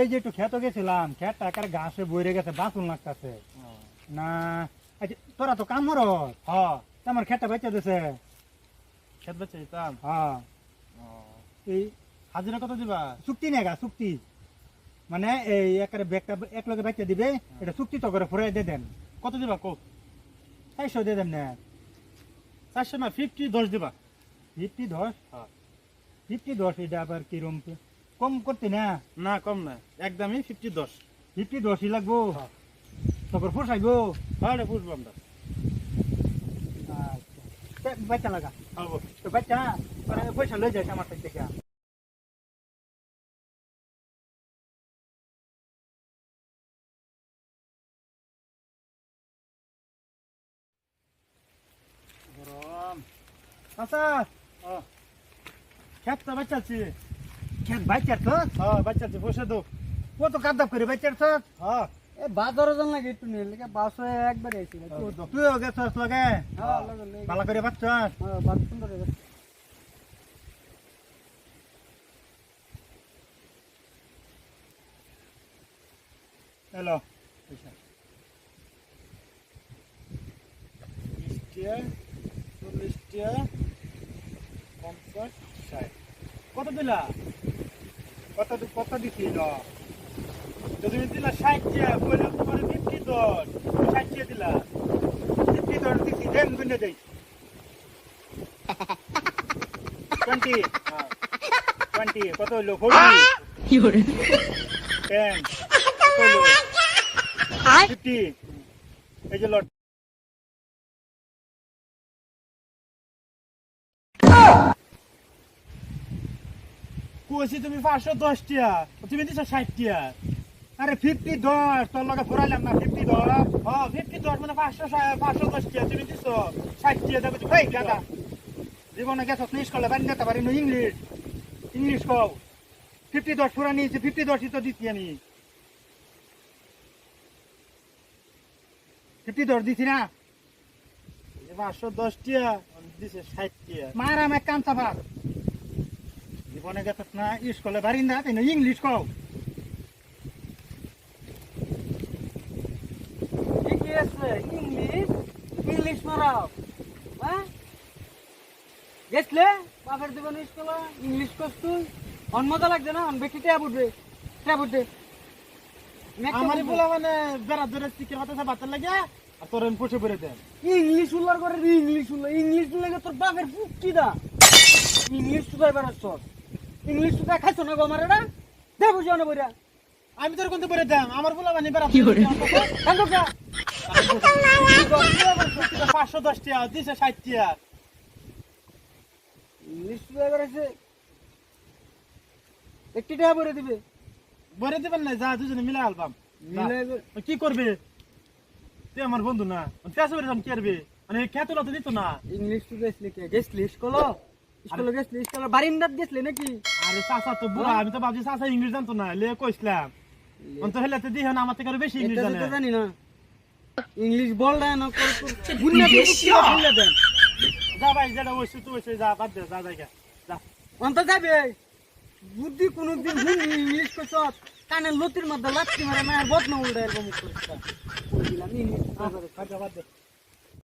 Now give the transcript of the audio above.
এই যে একটু খেতে গেছিলাম ঘাসে বইরে গেছে বাঁচুন লাগতেছে। না আচ্ছা, তোরা তো কাম হ্যাঁ আমার বেঁচে দিছে। খেত বেচে দিতাম? হ্যাঁ এই হাজিরা কত দিবা? চুক্তি নেগা চুক্তি। মানে এই একারে ব্যাগটা এক লগে বেঁচে দিবে এটা চুক্তি তো করে ফুরাই দিয়ে দেন। কত দিবা কো? চারশো দিয়ে দেন না। চারশো না ফিফটি দশ দিবা। ফিফটি দশ? হ্যাঁ। ফিফটি দশ এটা আবার কিরম? কম করতে না? না কম না। একদমই ফিফটি দশ ফিফটি দশই লাগবো? হ্যাঁ। তারপর পোষাইবো হ্যাঁ রে বুঝব আমরা। আচ্ছা। বাচ্চা লাগা? হব তো বাচ্চা মানে পয়সা লই যাইছে আমার থেকে। গরম। চাচা হ্যাঁ। খেতটা বাচ্চাছি খেত বাচ্চার তো হ্যাঁ বাচ্চাছি বসে দো কত কাদাব করে বাচ্চার তো হ্যাঁ। এ বাজারও জান লাগে একটু নিয়ে লেগে বাস হয়ে একবার আইছি তুইও গেছস লগে? হ্যাঁ লাগে ভালো করে বাচ্চাস হ্যাঁ বাস সুন্দর হয়ে গেছে। এলো পঞ্চাশ ষাট। কত দিলা? কত কত দিছি তুমি দিলা ষাটটিয়া বললাম তোমার ফিফটি দিলা। ফিফটি দশ দিছি, দেন গুনে কত হইল? ফোরটি টেন কুয়েছি তুমি পাঁচশো দশটিয়া, তুমি দিছো ষাটটিয়া। আরে ফিফটি দশ, তোর লগে ফুরাইলাম না ফিফটি দশ। হ্যাঁ ফিফটি দশ মানে পাঁচশো পাঁচশো দশটিয়া, তুমি দিছো ষাটটিয়া দেবে এই গাদা জীবনে গেছস নিস করলে বান্ধে দিতে পারি ইংলিশ। ইংলিশ কও। ফিফটি দশ ফুরা নিয়েছি ফিফটি দশই তো দিচ্ছি আমি। ফিফটি দশ দিছি না? পাঁচশো দশটিয়া, দিছে ষাটটিয়া। মার আমি এক কাম চাপার জীবনে গেছস না স্কুলে বারিন্দা ইংলিশ কও। ঠিকই আছে? ইংলিশ ইংলিশ মারাও হ্যাঁ? গেছলে বাপের দেবেন স্কুলে ইংলিশ তুই। লাগছে না? অন বেশি ট্যাব উঠবে ট্যাব উঠবে আমারই বলা মানে বেড়া ধরে বাচ্চা লাগে আর তোর আমি পুষে পড়ে দেন। ইংলিশ উল্লার করে ইংলিশ উল্লার ইংলিশ তোর বাপের পুকি দা ইংলিশ বেড়াচ্ছ ইংলিশ তুই খাইছো না গো আমার এটা দে বুঝো না বইরা। আমি তোর কোনতে পড়ে দেন আমার বলা মানে বেড়া কা পাঁচশো দশটিয়া দিছে ষাটটিয়া। ইংলিশ তুই বেড়াচ্ছে একটি টাকা বলে দিবে। বলে দেবেন না যা দুজনে মিলে আলবাম। কি করবে? তুই আমার বন্ধু না। কাছে বেড়ে কি করবে মানে খেতে তো দিত না? ইংলিশ তুই গেছলি কে? গেছলি স্কুলে স্কুলে গেছলি? স্কুলে বারিন্দাত গেছলি নাকি? আরে চাচা তো বুড়া আমি তো ভাবছি চাচা ইংলিশ জানতো না লে কইছিলাম। অন্ত হেলাতে দিহ না আমার থেকে আরও বেশি ইংলিশ এটা জানে। তো জানি না। ইংলিশ বল দেয় না করে। তোর বুনিয়া তো বুঝতে পারলে দেন যা ভাই যেটা ওইসে তুই ওইসে যা বাদ দে যা জায়গা। যা। অন্ত যাবে? বুদ্ধি কোনদিন ইংলিশ কইছ। কানে লতির মধ্যে লাত্তি মারে মায়ের বদনা উল্টা এরকম করছে কইলাম ইংলিশ বাদ দে।